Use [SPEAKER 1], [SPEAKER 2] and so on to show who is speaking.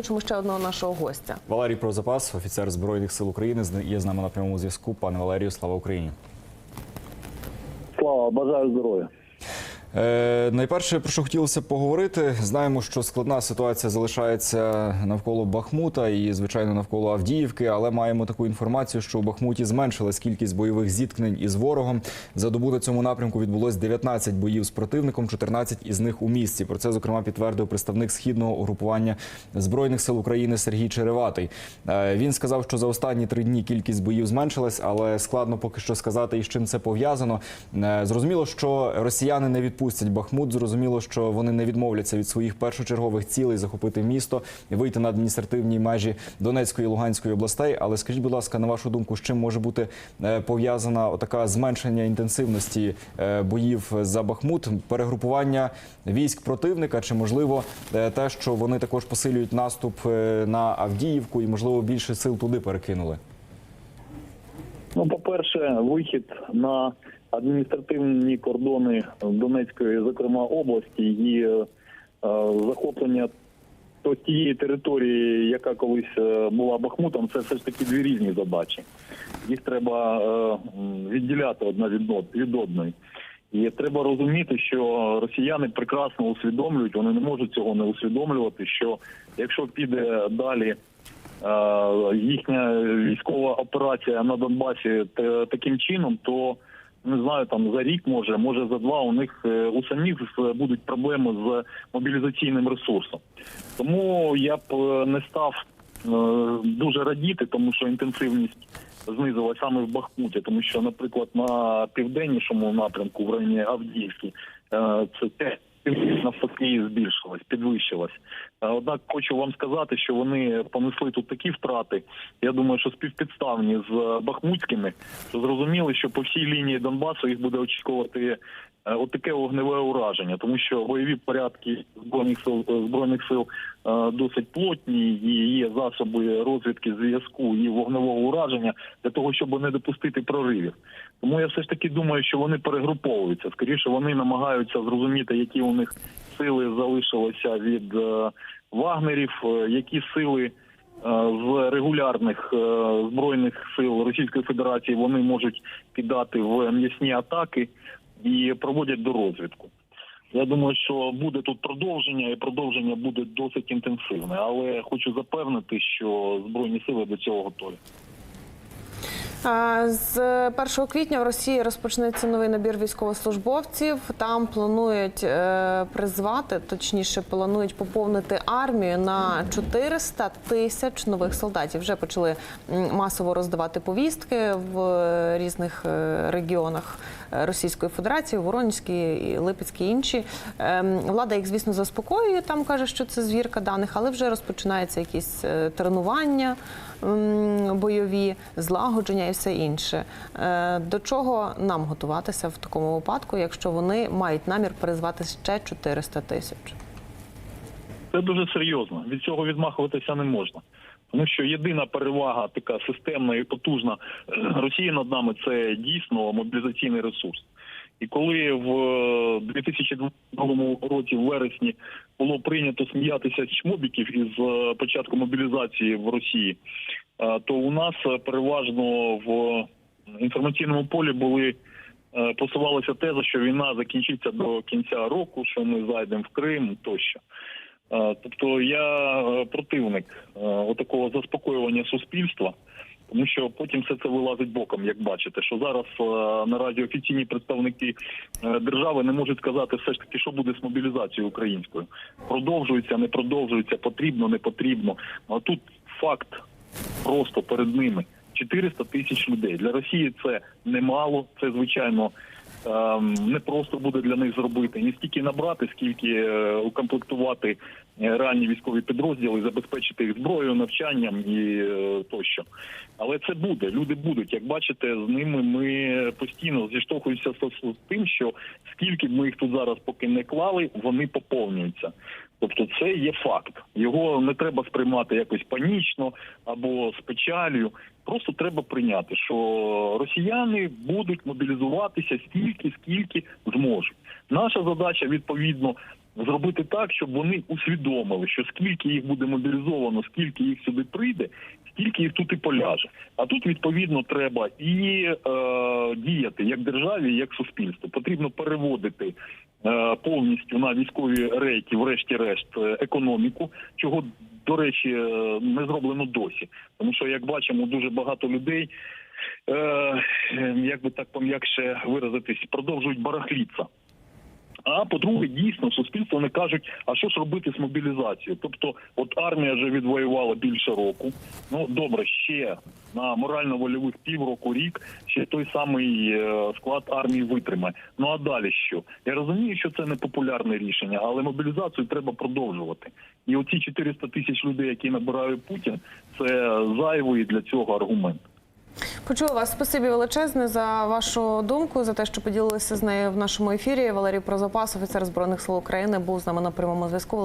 [SPEAKER 1] Хочемо ще одного нашого гостя.
[SPEAKER 2] Валерій Прозапас, офіцер збройних сил України, є з нами на прямому зв'язку. Пане Валерію, слава Україні.
[SPEAKER 3] Слава, бажаю здоров'я.
[SPEAKER 2] Е, найперше, про що хотілося поговорити, знаємо, що складна ситуація залишається навколо Бахмута і, звичайно, навколо Авдіївки. Але маємо таку інформацію, що у Бахмуті зменшилась кількість бойових зіткнень із ворогом. За добу на цьому напрямку відбулось 19 боїв з противником, 14 із них у місті. Про це зокрема підтвердив представник східного угрупування збройних сил України Сергій Череватий. Е, він сказав, що за останні три дні кількість боїв зменшилась, але складно поки що сказати, із чим це пов'язано. Е, Зрозуміло, що росіяни не відпустять Бахмут. Зрозуміло, що вони не відмовляться від своїх першочергових цілей захопити місто і вийти на адміністративні межі Донецької і Луганської областей. Але скажіть, будь ласка, на вашу думку, з чим може бути е, пов'язана така зменшення інтенсивності е, боїв за Бахмут, перегрупування військ противника, чи можливо е, те, що вони також посилюють наступ на Авдіївку і можливо більше сил туди перекинули?
[SPEAKER 3] Ну, по-перше, вихід на адміністративні кордони Донецької, зокрема області, і е, захоплення тієї території, яка колись е, була Бахмутом, це все ж таки дві різні задачі. Їх треба е, відділяти одна від від одної. І треба розуміти, що росіяни прекрасно усвідомлюють, вони не можуть цього не усвідомлювати. Що якщо піде далі їхня військова операція на Донбасі таким чином, то не знаю, там за рік може, може за два у них е, у самих будуть проблеми з мобілізаційним ресурсом. Тому я б е, не став е, дуже радіти, тому що інтенсивність знизилась саме в Бахмуті, тому що, наприклад, на південнішому напрямку в районі Авдіївки е, це. Навпаки, збільшилась, підвищилась. Е, Однак хочу вам сказати, що вони понесли тут такі втрати. Я думаю, що співпідставні з бахмутськими, що зрозуміли, що по всій лінії Донбасу їх буде очікувати е, отаке вогневе ураження, тому що бойові порядки збройних сил збройних сил е, досить плотні і є засоби розвідки зв'язку і вогневого ураження для того, щоб не допустити проривів. Тому я все ж таки думаю, що вони перегруповуються. Скоріше вони намагаються зрозуміти, які у них сили залишилися від е, вагнерів, е, які сили е, з регулярних е, збройних сил Російської Федерації вони можуть кидати в м'ясні атаки і проводять до розвідку. Я думаю, що буде тут продовження, і продовження буде досить інтенсивне. Але хочу запевнити, що збройні сили до цього готові.
[SPEAKER 1] З 1 квітня в Росії розпочнеться новий набір військовослужбовців. Там планують е, призвати, точніше, планують поповнити армію на 400 тисяч нових солдатів. Вже почали масово роздавати повістки в е, різних е, регіонах Російської Федерації, Воронезькій, і Липецькій і інші. Ем, Влада їх, звісно, заспокоює. Там каже, що це звірка даних, але вже розпочинаються якісь тренування бойові, злагодження і все інше. Е, До чого нам готуватися в такому випадку, якщо вони мають намір призвати ще 400 тисяч?
[SPEAKER 3] Це дуже серйозно. Від цього відмахуватися не можна. Тому що єдина перевага, така системна і потужна е, Росії над нами це дійсно мобілізаційний ресурс. І коли в е, 2022 році, в вересні, було прийнято сміятися з чмобіків із е, початку мобілізації в Росії, е, то у нас е, переважно в інформаційному полі були е, посувалася теза, що війна закінчиться до кінця року, що ми зайдемо в Крим тощо. Е, Тобто я е, противник е, отакого заспокоювання суспільства, тому що потім все це вилазить боком, як бачите, що зараз е, наразі офіційні представники е, держави не можуть сказати все ж таки, що буде з мобілізацією українською. Продовжується, не продовжується, потрібно, не потрібно. А тут факт просто перед ними 400 тисяч людей. Для Росії це немало. Це звичайно ем, не просто буде для них зробити ні стільки набрати, скільки е, укомплектувати реальні військові підрозділи, забезпечити їх зброєю, навчанням і е, тощо. Але це буде. Люди будуть. Як бачите, з ними ми постійно зіштовхуємося з тим, що скільки б ми їх тут зараз поки не клали, вони поповнюються. Тобто це є факт. Його не треба сприймати якось панічно або з печалью. Просто треба прийняти, що росіяни будуть мобілізуватися стільки, скільки зможуть. Наша задача відповідно зробити так, щоб вони усвідомили, що скільки їх буде мобілізовано, скільки їх сюди прийде, стільки їх тут і поляже. А тут відповідно треба і е, діяти як державі, як суспільству. Потрібно переводити е, повністю на військові рейки, врешті-решт, е, економіку, чого до речі е, не зроблено досі. Тому що, як бачимо, дуже багато людей, е, як би так пом'якше виразитись, продовжують барахліться. А по-друге, дійсно, суспільство не кажуть, а що ж робити з мобілізацією. Тобто, от армія вже відвоювала більше року. Ну добре, ще на морально-вольових півроку рік ще той самий е, склад армії витримає. Ну а далі що? Я розумію, що це не популярне рішення, але мобілізацію треба продовжувати. І оці 400 тисяч людей, які набирає Путін, це зайвий для цього аргумент.
[SPEAKER 1] Почула вас. Спасибі величезне за вашу думку, за те, що поділилися з нею в нашому ефірі. Валерій Прозапас, офіцер збройних сил України, був з нами на прямому зв'язку.